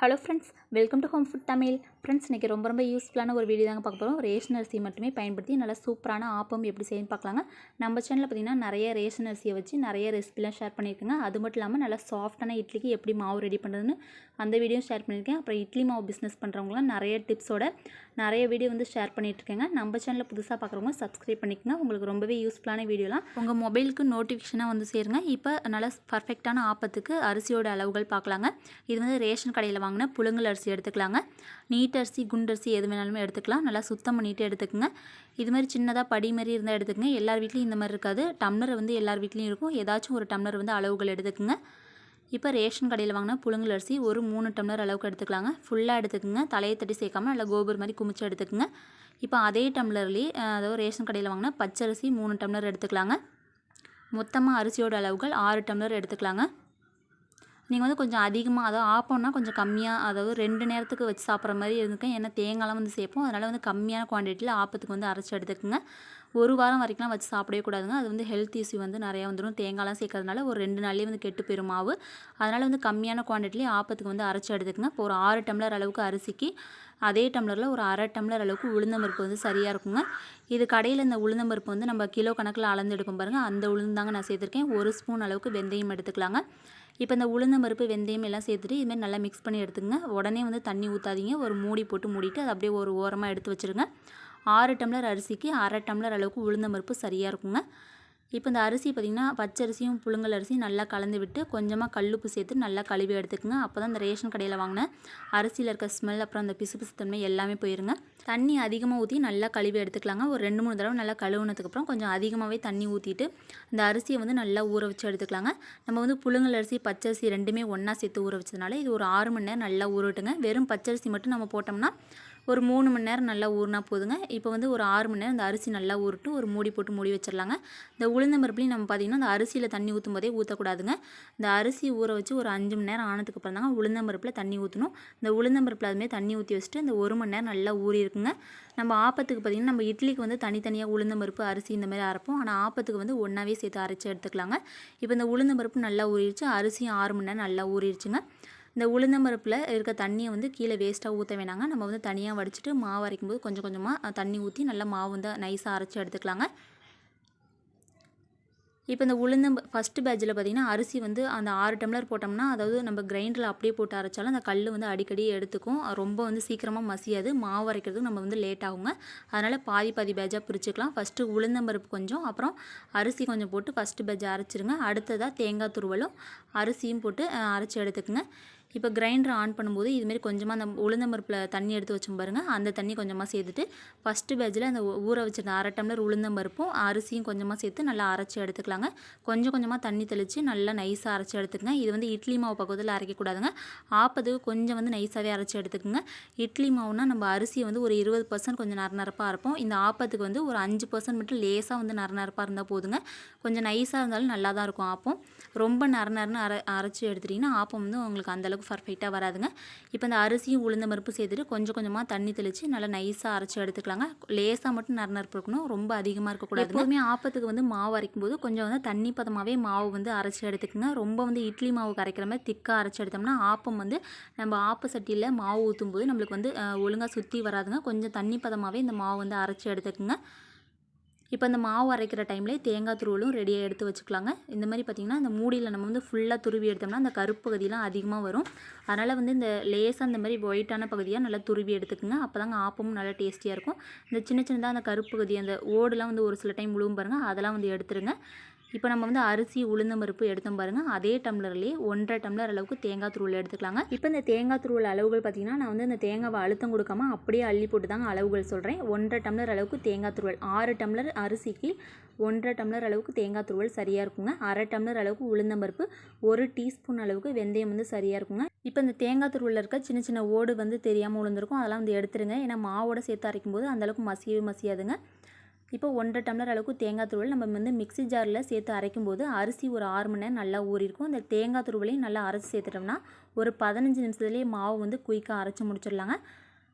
Hello friends welcome to home food Tamil friends இன்றைக்கி ரொம்ப ரொம்ப யூஸ்ஃபுல்லான ஒரு வீடியோ தாங்க பார்க்க போகிறோம் ரேஷன் அரிசி மட்டுமே பயன்படுத்தி நல்லா சூப்பரான ஆப்பம் எப்படி செய்யணும்னு பார்க்கலாங்க. நம்ம சேனலில் பார்த்திங்கன்னா நிறைய ரேஷன் அரிசியை வச்சு நிறைய ரெசிபிலாம் ஷேர் பண்ணியிருக்கேங்க. அது மட்டும் இல்லாமல் நல்லா சாஃப்டான இட்லிக்கு எப்படி மாவு ரெடி பண்ணுறதுன்னு அந்த வீடியோ ஷேர் பண்ணியிருக்கேன். அப்புறம் இட்லி மாவு பிஸ்னஸ் பண்ணுறவங்களாம் நிறைய டிப்ஸோட நிறைய வீடியோ வந்து ஷேர் பண்ணிகிட்ருக்கேங்க நம்ம சேனலில் புதுசாக பார்க்குறவங்க சப்ஸ்கிரைப் பண்ணிக்கோங்க. உங்களுக்கு ரொம்பவே யூஸ்ஃபுல்லான வீடியோலாம் உங்கள் மொபைலுக்கு நோட்டிஃபிகேஷனாக வந்து சேருங்க. இப்போ நல்லா பர்ஃபெக்டான ஆப்பத்துக்கு அரிசியோட அளவுகள் பார்க்கலாங்க இது வந்து ரேஷன் கடையில் வாங்கின புழுங்கல் அரிசி எடுத்துக்கலாங்க. நீட்டரிசி குண்டரிசி எது வேணாலுமே எடுத்துக்கலாம். நல்லா சுத்தம் பண்ணிவிட்டு எடுத்துக்கோங்க. இது மாதிரி சின்னதாக படி மாதிரி இருந்தால் எடுத்துக்கோங்க. எல்லார் வீட்லேயும் இந்த மாதிரி இருக்காது. டம்ளர் வந்து எல்லார் வீட்லேயும் இருக்கும். ஏதாச்சும் ஒரு டம்ளர் வந்து அளவுகள் எடுத்துக்கோங்க. இப்போ ரேஷன் கடையில் வாங்கினா புழுங்கல் அரிசி ஒரு மூணு டம்ளர் அளவுக்கு எடுத்துக்கலாங்க. ஃபுல்லாக எடுத்துக்கோங்க. தலையை தட்டி சேர்க்காம நல்லா கோபுர் மாதிரி குமிச்சு எடுத்துக்கோங்க. இப்போ அதே டம்ளர்லேயே அதாவது ரேஷன் கடையில் வாங்கினா பச்சரிசி மூணு டம்ளர் எடுத்துக்கலாங்க. மொத்தமாக அரிசியோட அளவுகள் ஆறு டம்ளர் எடுத்துக்கலாங்க. நீங்கள் வந்து கொஞ்சம் அதிகமாக அதாவது ஆப்பம்னா கொஞ்சம் கம்மியாக அதாவது ரெண்டு நேரத்துக்கு வச்சு சாப்பிட்ற மாதிரி இருந்துக்கும் ஏன்னா தேங்காய்லாம் வந்து சேர்ப்போம். அதனால் வந்து கம்மியான குவான்டிட்டியில் ஆப்பத்துக்கு வந்து அரைச்சி எடுத்துக்கோங்க. ஒரு வாரம் வரைக்கும்லாம் வச்சு சாப்பிடவே கூடாதுங்க. அது வந்து ஹெல்த் இஷ்யூ வந்து நிறையா வந்துடும் தேங்காய்லாம் சேர்க்கறதுனால ஒரு ரெண்டு நாள்லேயே வந்து கெட்டு போயிடும் மாவு. அதனால் வந்து கம்மியான குவான்டிட்டிலே ஆப்பத்துக்கு வந்து அரைச்சி எடுத்துக்கங்க. இப்போ ஒரு ஆறு டம்ளர் அளவுக்கு அரிசிக்கு அதே டம்ளரில் ஒரு அரை டம்ளர் அளவுக்கு உளுந்தம்பருப்பு வந்து சரியாக இருக்குங்க. இது கடையில் இந்த உளுந்தம்பருப்பு வந்து நம்ம கிலோ கணக்கில் அளந்து எடுக்கும் பாருங்கள் அந்த உளுந்தாங்க நான் சேர்த்துருக்கேன். ஒரு ஸ்பூன் அளவுக்கு வெந்தயம் எடுத்துக்கலாங்க. இப்போ இந்த உளுந்த பருப்பு வெந்தயம் எல்லாம் சேர்த்துட்டு இதுமாதிரி நல்லா மிக்ஸ் பண்ணி எடுத்துங்க உடனே வந்து தண்ணி ஊற்றாதீங்க ஒரு மூடி போட்டு மூடிட்டு அதை அப்படியே ஒரு ஓரமாக எடுத்து வச்சுருங்க. ஆறு டம்ளர் அரிசிக்கு அரை டம்ளர் அளவுக்கு உளுந்த பருப்பு சரியாக இருக்குங்க. இப்போ இந்த அரிசி பார்த்திங்கன்னா பச்சரிசியும் புழுங்கல் அரிசியும் நல்லா கலந்து விட்டு கொஞ்சமாக கல்லுப்பு சேர்த்து நல்லா கழுவி எடுத்துக்கோங்க. அப்போ தான் இந்த ரேஷன் கடையில் வாங்கின அரிசியில் இருக்க ஸ்மெல் அப்புறம் அந்த பிசு தன்மை எல்லாமே போயிருங்க. தண்ணி அதிகமாக ஊற்றி நல்லா கழுவி எடுத்துக்கலாங்க. ஒரு ரெண்டு மூணு தடவை நல்லா கழுவுனதுக்கப்புறம் கொஞ்சம் அதிகமாகவே தண்ணி ஊற்றிட்டு இந்த அரிசியை வந்து நல்லா ஊற வச்சு எடுத்துக்கலாங்க. நம்ம வந்து புழுங்கல் அரிசி பச்சரிசி ரெண்டுமே ஒன்றா சேர்த்து ஊற வச்சதுனால இது ஒரு ஆறு மணி நேரம் நல்லா ஊறட்டுங்க. வெறும் பச்சரிசி மட்டும் நம்ம போட்டோம்னா ஒரு மூணு மணி நேரம் நல்லா ஊறினா போதுங்க. இப்போ வந்து ஒரு ஆறு மணி நேரம் இந்த அரிசி நல்லா ஊறிட்டு ஒரு மூடி போட்டு மூடி வச்சிடலாங்க. இந்த உளுந்த பருப்புலையும் நம்ம பார்த்திங்கன்னா அந்த அரிசியில் தண்ணி ஊற்றும் போதே ஊற்றக்கூடாதுங்க இந்த அரிசி ஊற வச்சு ஒரு அஞ்சு மணி நேரம் ஆனதுக்கு அப்புறம் தாங்க உளுந்தம்பருப்பில் தண்ணி ஊற்றணும் இந்த உளுந்தம்பருப்பில் அதுமாதிரி தண்ணி ஊற்றி வச்சுட்டு இந்த ஒரு மணி நேரம் நல்லா ஊறி இருக்குங்க. நம்ம ஆப்பத்துக்கு பார்த்திங்கன்னா நம்ம இட்லிக்கு வந்து தனித்தனியாக உளுந்தம்பருப்பு அரிசி இந்த மாதிரி அரைப்போம். ஆனால் ஆப்பத்துக்கு வந்து ஒன்றாவே சேர்த்து அரைச்சி எடுத்துக்கலாங்க. இப்போ இந்த உளுந்தம்பருப்பு நல்லா ஊறிடுச்சு. அரிசியும் ஆறு மணி நேரம் நல்லா ஊறிடுச்சுங்க. இந்த உளுந்தம்பருப்பில் இருக்க தண்ணியை வந்து கீழே வேஸ்ட்டாக ஊற்ற வேணாங்க. நம்ம வந்து தனியாக வடிச்சிட்டு மாவு அரைக்கும் போது கொஞ்சம் கொஞ்சமாக தண்ணி ஊற்றி நல்லா மாவு வந்து நைஸாக அரைச்சி எடுத்துக்கலாங்க. இப்போ இந்த உளுந்தம் ஃபஸ்ட்டு பேட்சில் பார்த்திங்கன்னா அரிசி வந்து அந்த ஆறு டம்ளர் போட்டோம்னா அதாவது நம்ம கிரைண்டரில் அப்படியே போட்டு அரைச்சாலும் அந்த கல் வந்து அடிக்கடி எடுத்துக்கும். ரொம்ப வந்து சீக்கிரமாக மசியாது. மாவு அரைக்கிறதுக்கு நம்ம வந்து லேட் ஆகுங்க. அதனால் பாதி பாதி பேஜாக பிரிச்சுக்கலாம். ஃபஸ்ட்டு உளுந்தம்பருப்பு கொஞ்சம் அப்புறம் அரிசி கொஞ்சம் போட்டு ஃபஸ்ட்டு பேஜ் அரைச்சிருங்க. அடுத்ததாக தேங்காய் துருவலும் அரிசியும் போட்டு அரைச்சி எடுத்துக்கோங்க. இப்போ கிரைண்டர் ஆன் பண்ணும்போது இதுமாரி கொஞ்சமாக அந்த உளுந்தம்பருப்பில் தண்ணி எடுத்து வச்சோம் பாருங்கள் அந்த தண்ணி கொஞ்சமாக சேர்த்துட்டு ஃபஸ்ட்டு பேஜில் அந்த ஊற வச்சிருந்த அரை டம்ளர் உளுந்தம்பருப்பும் அரிசியும் கொஞ்சமாக சேர்த்து நல்லா அரைச்சி எடுத்துக்கலாங்க. கொஞ்சம் கொஞ்சமாக தண்ணி தெளித்து நல்லா நைஸாக அரைச்சி எடுத்துக்கங்க. இது வந்து இட்லி மாவு பக்கத்தில் அரைக்கக்கூடாதுங்க. ஆப்பதுக்கு கொஞ்சம் வந்து நைஸாகவே அரைச்சி எடுத்துக்கோங்க. இட்லி மாவுனா நம்ம அரிசியை வந்து ஒரு இருபது பர்சன்ட் கொஞ்சம் நரநரப்பாக இருப்போம் இந்த ஆப்பத்துக்கு வந்து ஒரு அஞ்சு பர்சன்ட் மட்டும் லேசாக வந்து நரநரப்பாக இருந்தால் போதுங்க. கொஞ்சம் நைஸாக இருந்தாலும் நல்லா தான் இருக்கும் ஆப்பம். ரொம்ப நர நரன்னு அரை அரைச்சி எடுத்துட்டிங்கன்னா ஆப்பம் வந்து உங்களுக்கு அந்தளவுக்கு பர்ஃபெக்டாக வராதுங்க. இப்போ இந்த அரிசியும் உளுந்த பருப்பு சேர்த்துட்டு கொஞ்சம் கொஞ்சமாக தண்ணி தெளித்து நல்லா நைஸாக அரைச்சி எடுத்துக்கலாங்க. லேசாக மட்டும் நறுநறுப்பு இருக்கணும் ரொம்ப அதிகமாக இருக்கக்கூடாது எப்போதுமே ஆப்பத்துக்கு வந்து மாவு அரைக்கும் போது கொஞ்சம் வந்து தண்ணி பதமாகவே மாவு வந்து அரைச்சி எடுத்துக்கோங்க. ரொம்ப வந்து இட்லி மாவு கரைக்கிற மாதிரி திக்காக அரைச்சி எடுத்தோம்னா ஆப்பம் வந்து நம்ம ஆப்ப சட்டியில் மாவு ஊற்றும் போது நம்மளுக்கு வந்து ஒழுங்காக சுற்றி வராதுங்க. கொஞ்சம் தண்ணி பதமாகவே இந்த மாவு வந்து அரைச்சி எடுத்துக்கோங்க. இப்போ இந்த மாவு அரைக்கிற டைம்லேயே தேங்காய் துருவலும் ரெடியாக எடுத்து வச்சுக்கலாங்க. இந்த மாதிரி பார்த்திங்கன்னா இந்த மூடியில் நம்ம வந்து ஃபுல்லாக துருவி எடுத்தோம்னா அந்த கருப்பகுதியெலாம் அதிகமாக வரும். அதனால் வந்து இந்த லேசாக அந்த மாதிரி ஒயிட்டான பகுதியாக நல்லா துருவி எடுத்துக்கோங்க. அப்போ தாங்க ஆப்பமும் நல்லா டேஸ்டியாக இருக்கும். இந்த சின்ன சின்னதாக அந்த கருப்பு பகுதி அந்த ஓடுலாம் வந்து ஒரு சில டைம் விழுவும் பாருங்கள் அதெல்லாம் வந்து எடுத்துருங்க. இப்போ நம்ம வந்து அரிசி உளுந்தம்பருப்பு எடுத்தோம் பாருங்கள் அதே டம்ளர்லேயே ஒன்றரை டம்ளர் அளவுக்கு தேங்காய் துருவல் எடுத்துக்கலாங்க. இப்போ இந்த தேங்காய் துருவல் அளவுகள் பார்த்தீங்கன்னா நான் வந்து இந்த தேங்காவை அழுத்தம் கொடுக்காம அப்படியே அள்ளி போட்டு தாங்க அளவுகள் சொல்கிறேன் ஒன்றரை டம்ளர் அளவுக்கு தேங்காய் துருவல். ஆறு டம்ளர் அரிசிக்கு ஒன்றரை டம்ளர் அளவுக்கு தேங்காய் துருவல் சரியாக இருக்குங்க. அரை டம்ளர் அளவுக்கு உளுந்தம்பருப்பு ஒரு டீஸ்பூன் அளவுக்கு வெந்தயம் வந்து சரியாக இருக்குங்க. இப்போ இந்த தேங்காய் துருவில் இருக்க சின்ன சின்ன ஓடு வந்து தெரியாமல் உளுந்துருக்கும். அதெல்லாம் வந்து எடுத்துருங்க. ஏன்னா மாவோட சேர்த்து அரைக்கும் போது அந்தளவுக்கு மசியவே மசியாதுங்க. இப்போ ஒன்றரை டம்ளர் அளவுக்கு தேங்காய் துருவல் நம்ம வந்து மிக்சி ஜாரில் சேர்த்து அரைக்கும் போது அரிசி ஒரு ஆறு மணி நேரம் நல்லா ஊறிருக்கும் அந்த தேங்காய் துருவலையும் நல்லா அரைச்சி சேர்த்துட்டோம்னா ஒரு பதினஞ்சு நிமிஷத்துலேயே மாவு வந்து குயிக்காக அரைச்சி முடிச்சிடலாங்க.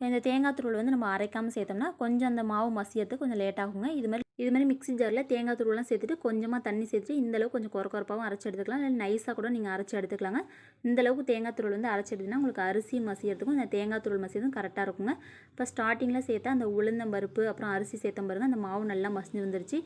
இந்த தேங்காய் துருவல் வந்து நம்ம அரைக்காமல் சேர்த்தோம்னா கொஞ்சம் அந்த மாவு மசியத்துக்கு கொஞ்சம் லேட் ஆகுங்க. இது மாதிரி இது மாதிரி மிக்ஸி ஜாரில் தேங்காய் துருவெல்லாம் சேர்த்துட்டு கொஞ்சமாக தண்ணி சேர்த்துட்டு இந்த அளவுக்கு கொஞ்சம் குறை குறப்பாகவும் அரைச்சி எடுத்துக்கலாம். இல்லை நைஸாக கூட நீங்கள் அரைச்சி எடுத்துக்கலாங்க. இந்தளவுக்கு தேங்காய் துருள் வந்து அரைச்சி எடுத்தீங்கன்னா உங்களுக்கு அரிசி மசியறதுக்கும் இந்த தேங்காய் துருள் மசியதும் கரெக்டாக இருக்குங்க. இப்போ ஸ்டார்டிங்கில் சேர்த்தா அந்த உளுந்தம் பருப்பு அப்புறம் அரிசி சேர்த்தம் பாருங்க அந்த மாவு நல்லா மசிஞ்சு வந்துருச்சு.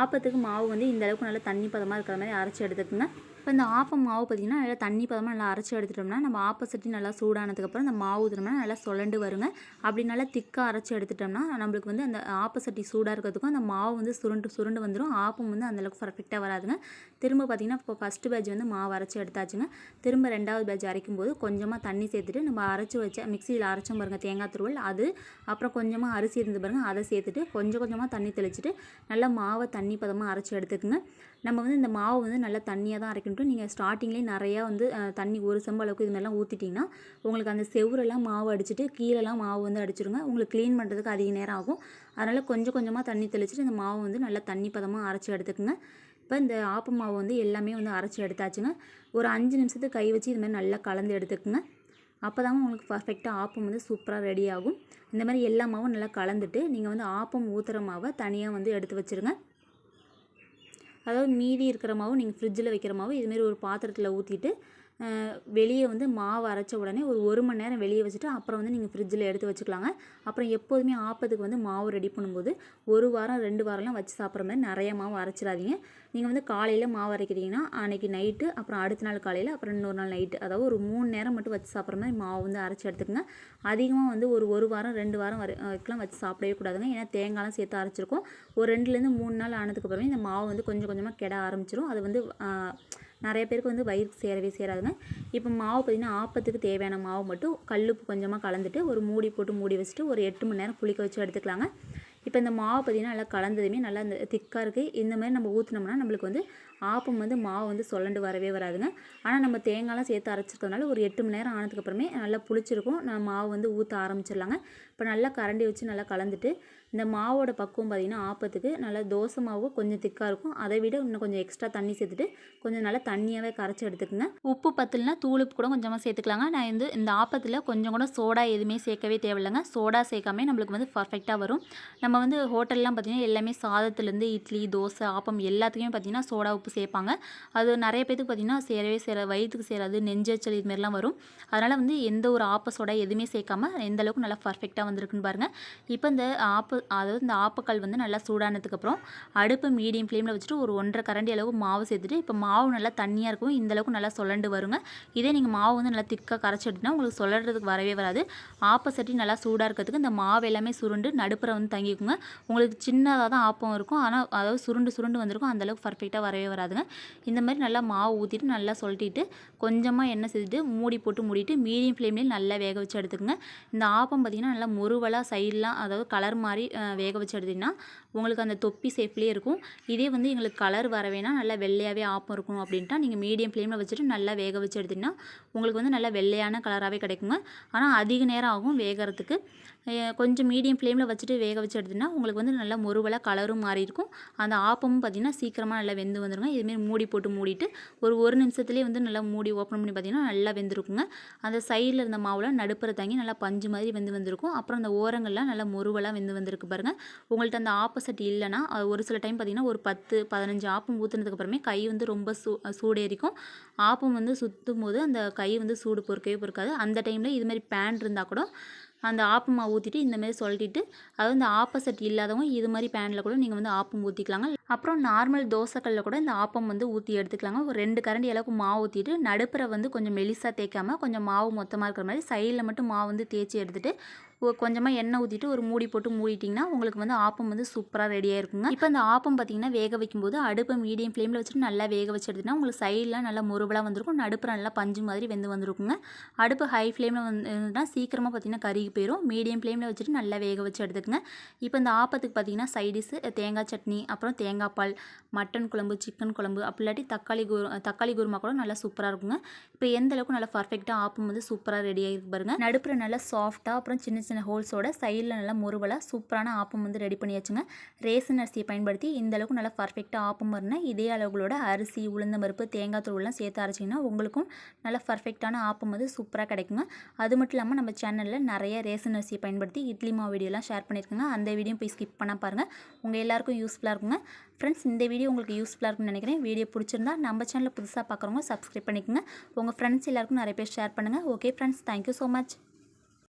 ஆப்பத்துக்கு மாவு வந்து இந்த அளவுக்கு நல்லா தண்ணி பதமாக இருக்கிற மாதிரி அரைச்சி எடுத்துக்கோங்க. இப்போ இந்த ஆப்பம் மாவு பார்த்திங்கன்னா நல்லா தண்ணி பதமாக நல்லா அரைச்சி எடுத்துட்டோம்னா நம்ம ஆப்ப சட்டி நல்லா சூடானதுக்கப்புறம் இந்த மாவு ஊற்றுனோம்னா நல்லா சுழண்டு வருங்க. அப்படி நல்லா திக்காக அரைச்சி எடுத்துட்டோம்னா நம்மளுக்கு வந்து அந்த ஆப்ப சட்டி சூடாக இருக்கிறதுக்கும் அந்த மாவு மாவு வந்து சுருண்டு சுருண்டு வந்துடும் ஆப்பம் வந்து அந்தளவுக்கு பர்ஃபெக்டாக வராதுங்க. திரும்ப பார்த்திங்கன்னா இப்போ ஃபஸ்ட்டு பேட்ச் வந்து மாவு அரைச்சி எடுத்தாச்சுங்க. திரும்ப ரெண்டாவது பேட்ச் அரைக்கும் போது கொஞ்சமாக தண்ணி சேர்த்துட்டு நம்ம அரைச்சி வச்ச மிக்சியில் அரைச்சோம் பாருங்கள் தேங்காய் துருவல் அது அப்புறம் கொஞ்சமாக அரிசி இருந்து பாருங்கள் அதை சேர்த்துட்டு கொஞ்சம் கொஞ்சமாக தண்ணி தெளிச்சிட்டு நல்லா மாவை தண்ணி பதமாக அரைச்சி எடுத்துக்குங்க. நம்ம வந்து இந்த மாவு வந்து நல்லா தண்ணியாக தான் அரைக்கணும். நீங்கள் ஸ்டார்டிங்லேயே நிறையா வந்து தண்ணி ஒரு செம்பு அளவுக்கு இது மாதிரிலாம் ஊற்றிட்டிங்கன்னா உங்களுக்கு அந்த செவுரெல்லாம் மாவு அடிச்சுட்டு கீழெல்லாம் மாவு வந்து அடிச்சிருங்க. உங்களுக்கு க்ளீன் பண்ணுறதுக்கு அதிக நேரம் ஆகும். அதனால் கொஞ்சம் கொஞ்சமாக தண்ணி தெளிச்சிட்டு இந்த மாவு வந்து நல்லா தண்ணி பதமாக அரைச்சி எடுத்துக்குங்க. இப்போ இந்த ஆப்ப மாவு வந்து எல்லாமே வந்து அரைச்சி எடுத்தாச்சுங்க. ஒரு அஞ்சு நிமிஷத்துக்கு கை வச்சு இது மாதிரி நல்லா கலந்து எடுத்துக்குங்க. அப்போ தாங்க உங்களுக்கு பர்ஃபெக்டாக ஆப்பம் வந்து சூப்பராக ரெடி ஆகும். இந்த மாதிரி எல்லா மாவும் நல்லா கலந்துட்டு நீங்கள் வந்து ஆப்பம் ஊற்றுற மாவை தனியாக வந்து எடுத்து வச்சுருங்க. அதாவது மீதி இருக்கிற மாவு நீங்கள் ஃப்ரிட்ஜில் வைக்கிற மாவு இதுமாரி ஒரு பாத்திரத்தில் ஊற்றிட்டு வெளியே வந்து மாவு அரைச்ச உடனே ஒரு ஒரு மணி நேரம் வெளியே வச்சுட்டு அப்புறம் வந்து நீங்கள் ஃப்ரிட்ஜில் எடுத்து வச்சுக்கலாங்க. அப்புறம் எப்போதுமே ஆப்பத்துக்கு வந்து மாவு ரெடி பண்ணும்போது ஒரு வாரம் ரெண்டு வாரம்லாம் வச்சு சாப்பிட்ற மாதிரி நிறைய மாவு அரைச்சிடாதீங்க. நீங்கள் வந்து காலையில் மாவு அரைக்கிறீங்கன்னா அன்றைக்கி நைட்டு அப்புறம் அடுத்த நாள் காலையில் அப்புறம் இன்னொரு நாள் நைட்டு அதாவது ஒரு மூணு நேரம் மட்டும் வச்சு சாப்பிட்ற மாதிரி மாவு வந்து அரைச்சி எடுத்துக்கோங்க. அதிகமாக வந்து ஒரு ஒரு வாரம் ரெண்டு வாரம் வரை வரைக்கும் வச்சு சாப்பிடவே கூடாதுங்க. ஏன்னா தேங்காய்லாம் சேர்த்து அரைச்சிருக்கோம். ஒரு ரெண்டுலேருந்து மூணு நாள் ஆனதுக்கப்புறமே இந்த மாவு வந்து கொஞ்சம் கொஞ்சமாக கெட ஆரம்பிச்சிடும் அது வந்து நிறைய பேருக்கு வந்து வயிறு சேரவே சேராதுங்க. இப்போ மாவு பார்த்திங்கன்னா ஆப்பத்துக்கு தேவையான மாவு மட்டும் கல்லுப்பு கொஞ்சமாக கலந்துட்டு ஒரு மூடி போட்டு மூடி வச்சுட்டு ஒரு எட்டு மணி நேரம் புளிக்க வச்சு எடுத்துக்கலாங்க. இப்போ இந்த மாவு பார்த்திங்கன்னா நல்லா கலந்ததுமே நல்லா இந்த திக்காக இருக்குது இந்த மாதிரி நம்ம ஊற்றினோம்னா நம்மளுக்கு வந்து ஆப்பம் வந்து மாவு வந்து சொல்லண்டு வரவே வராதுங்க. ஆனால் நம்ம தேங்காய்லாம் சேர்த்து அரைச்சிருக்கிறதுனால ஒரு எட்டு மணி நேரம் ஆனதுக்கப்புறமே நல்லா புளிச்சிருக்கும். நம்ம மாவு வந்து ஊற்ற ஆரம்பிச்சிடலாங்க. இப்போ நல்லா கரண்டி வச்சு நல்லா கலந்துட்டு இந்த மாவோட பக்குவம் பார்த்திங்கன்னா ஆப்பத்துக்கு நல்லா தோசை மாவு கொஞ்சம் திக்காக இருக்கும். அதை விட இன்னும் கொஞ்சம் எக்ஸ்ட்ரா தண்ணி சேர்த்துட்டு கொஞ்சம் நல்லா தண்ணியாகவே கரைச்சி எடுத்துக்கோங்க. உப்பு பத்தலைனா தூளுப்பு கூட கொஞ்சமாக சேர்த்துக்கலாங்க. நான் வந்து இந்த ஆப்பத்தில் கொஞ்சம் கூட சோடா எதுவுமே சேர்க்கவே தேவையில்லைங்க. சோடா சேர்க்காமே நம்மளுக்கு வந்து பர்ஃபெக்டாக வரும். நம்ம வந்து ஹோட்டல்லாம் பார்த்திங்கன்னா எல்லாமே சாதத்துலேருந்து இட்லி தோசை ஆப்பம் எல்லாத்துக்குமே பார்த்திங்கன்னா சோடா உப்பு சேர்ப்பாங்க. அது நிறைய பேத்துக்கு பார்த்திங்கன்னா சேரவே சேர வயிற்றுக்கு சேராது நெஞ்சச்சல் இது மாதிரிலாம் வரும். அதனால் வந்து எந்த ஒரு ஆப்ப சோடா எதுவுமே சேர்க்காம எந்த அளவுக்கு நல்லா பர்ஃபெக்டாக வந்திருக்குன்னு பாருங்கள் இப்போ இந்த ஆப்ப அதாவது இந்த ஆப்பக்கல் வந்து நல்லா சூடானதுக்கப்புறம் அடுப்பு மீடியம் ஃப்ளேமில் வச்சுட்டு ஒரு ஒன்றரை கரண்டி அளவு மாவு சேர்த்துட்டு இப்போ மாவு நல்லா தண்ணியாக இருக்கும். இந்தளவுக்கு நல்லா சொல்லண்டு வருங்க. இதே நீங்கள் மாவு வந்து நல்லா திக்காக கரைச்சி எடுத்தீங்கன்னா உங்களுக்கு சொல்லறதுக்கு வரவே வராது. ஆப்ப சட்டி நல்லா சூடாக இருக்கிறதுக்கு இந்த மாவு எல்லாமே சுருண்டு நடுப்புற வந்து தங்கிக்குங்க. உங்களுக்கு சின்னதாக தான் ஆப்பம் இருக்கும். ஆனால் அதாவது சுருண்டு சுருண்டு வந்திருக்கும். அந்த அளவுக்கு பர்ஃபெக்டாக வரவே வராதுங்க. இந்த மாதிரி நல்லா மாவு ஊற்றிட்டு நல்லா சொல்லிட்டு கொஞ்சமாக எண்ணெய் சேர்த்துட்டு மூடி போட்டு மூடிட்டு மீடியம் ஃப்ளேம்லேயும் நல்லா வேக வச்சு எடுத்துக்கோங்க. இந்த ஆப்பம் பார்த்திங்கன்னா நல்லா முருவலாக சைடெலாம் அதாவது கலர் மாதிரி வேக வச்சு எடுத்திங்கன்னா உங்களுக்கு அந்த தொப்பி சேஃப்லேயே இருக்கும். இதே வந்து எங்களுக்கு கலர் வர நல்லா வெள்ளையாகவே ஆப்பம் இருக்கணும் அப்படின்ட்டா நீங்கள் மீடியம் ஃப்ளேமில் வச்சுட்டு நல்லா வேக வச்சு எடுத்திங்கன்னா உங்களுக்கு வந்து நல்லா வெள்ளையான கலராகவே கிடைக்குங்க. ஆனால் அதிக நேரம் ஆகும் வேகறதுக்கு. கொஞ்சம் மீடியம் ஃப்ளேமில் வச்சுட்டு வேக வச்சு எடுத்திங்கன்னா உங்களுக்கு வந்து நல்லா முருவலாக கலரும் மாறி இருக்கும். அந்த ஆப்பமும் பார்த்திங்கன்னா சீக்கிரமாக நல்லா வெந்து வந்துருங்க. இதுமாரி மூடி போட்டு மூடிட்டு ஒரு ஒரு நிமிஷத்துலேயே வந்து நல்லா மூடி ஓப்பன் பண்ணி பார்த்தீங்கன்னா நல்லா வெந்திருக்குங்க. அந்த சைடில் இருந்த மாவில் நடுப்புற தங்கி நல்லா பஞ்சு மாதிரி வெந்து வந்திருக்கும். அப்புறம் அந்த ஓரங்கள்லாம் நல்லா முருவலாக வெந்து வந்திருக்கு பாருங்கள் உங்கள்கிட்ட அந்த ஆப்போசிட் இல்லைன்னா ஒரு சில டைம் பார்த்திங்கன்னா ஒரு பத்து பதினஞ்சு ஆப்பம் ஊற்றுனதுக்கப்புறமே கை வந்து ரொம்ப சூ சூடேறிக்கும். ஆப்பம் வந்து சுற்றும் போது அந்த கை வந்து சூடு பொறுக்கவே பொறுக்காது. அந்த டைமில் இது மாதிரி பேன் இருந்தால் கூட அந்த ஆப்பமாக ஊற்றிட்டு இந்தமாரி சொல்லிட்டு அது இந்த ஆப்போசிட் இல்லாதவங்க இது மாதிரி பேனில் கூட நீங்கள் வந்து ஆப்பம் ஊற்றிக்கலாங்க அப்புறம் நார்மல் தோசைக்கல்லில் கூட இந்த ஆப்பம் வந்து ஊற்றி எடுத்துக்கலாங்க. ஒரு ரெண்டு கரண்டி அளவுக்கு மாவு ஊற்றிட்டு நடுப்புற வந்து கொஞ்சம் மெலிசாக தேய்க்காமல் கொஞ்சம் மாவு மொத்தமாக இருக்கிற மாதிரி சைடில் மட்டும் மாவு வந்து தேய்ச்சி எடுத்துகிட்டு கொஞ்சமாக எண்ணெய் ஊற்றிட்டு ஒரு மூடி போட்டு மூடிட்டிங்கன்னா உங்களுக்கு வந்து ஆப்பம் வந்து சூப்பராக ரெடியாக இருக்குங்க இப்போ இந்த ஆப்பம் பார்த்தீங்கன்னா வேக வைக்கும்போது அடுப்பை மீடியம் ஃப்ளேமில் வச்சுட்டு நல்லா வேக வச்சு எடுத்துட்டா உங்களுக்கு சைடில் நல்லா முருவலாக வந்திருக்கும். நடுப்புற நல்லா பஞ்சு மாதிரி வெந்து வந்திருக்குங்க. அடுப்பு ஹை ஃப்ளேமில் வந்துன்னா சீக்கிரமாக பார்த்தீங்கன்னா கருகி போயிடும் மீடியம் ஃப்ளேமில் வச்சுட்டு நல்லா வேக வச்சு எடுத்துக்கங்க. இப்போ இந்த ஆப்பத்துக்கு பார்த்தீங்கன்னா சைடிஸ் தேங்காய் சட்னி அப்புறம் தேங்காய் பால் மட்டன் குழம்பு சிக்கன் குழம்பு அப்படி இல்லாட்டி தக்காளி குரு தக்காளி குருமா கூட நல்லா சூப்பராக இருக்குங்க. இப்போ எந்த அளவுக்கு நல்லா பர்ஃபெக்டாக ஆப்பம் வந்து சூப்பராக ரெடி ஆகிருக்கு பாருங்க. நடுப்புற நல்லா சாஃப்டாக அப்புறம் சின்ன சின்ன ஹோல்ஸோட சைடில் நல்லா முறுவலாக சூப்பரான ஆப்பம் வந்து ரெடி பண்ணியாச்சுங்க. ரேசன் அரிசியை பயன்படுத்தி இந்த அளவுக்கு நல்லா பர்ஃபெக்டாக ஆப்பம் வரணும் இதே அளவுகளோட அரிசி உளுந்தம்பருப்பு தேங்காய் தூள்லாம் சேர்த்து அரைச்சிங்கன்னா உங்களுக்கும் நல்லா பர்ஃபெக்டான ஆப்பம் வந்து சூப்பராக கிடைக்குங்க. அது மட்டும் இல்லாமல் நம்ம சேனலில் நிறைய ரேசன் அரிசியை பயன்படுத்தி இட்லி மாவு வீடியோலாம் ஷேர் பண்ணியிருக்கோங்க. அந்த வீடியோ போய் ஸ்கிப் பண்ண பாருங்கள் உங்கள் எல்லாருக்கும் யூஸ்ஃபுல்லாக இருக்குங்க. ஃப்ரெண்ட்ஸ் இந்த வீடியோ உங்களுக்கு யூஸ்ஃபுல்லாக இருக்கும்னு நினைக்கிறேன். வீடியோ பிடிச்சிருந்தா நம்ம சேனலில் புதுசாக பார்க்குறவங்க சப்ஸ்கிரைப் பண்ணிக்கோங்க. உங்கள் ஃப்ரெண்ட்ஸ் எல்லாருக்கும் நிறைய பேர் ஷேர் பண்ணுங்கள் okay friends thank you so much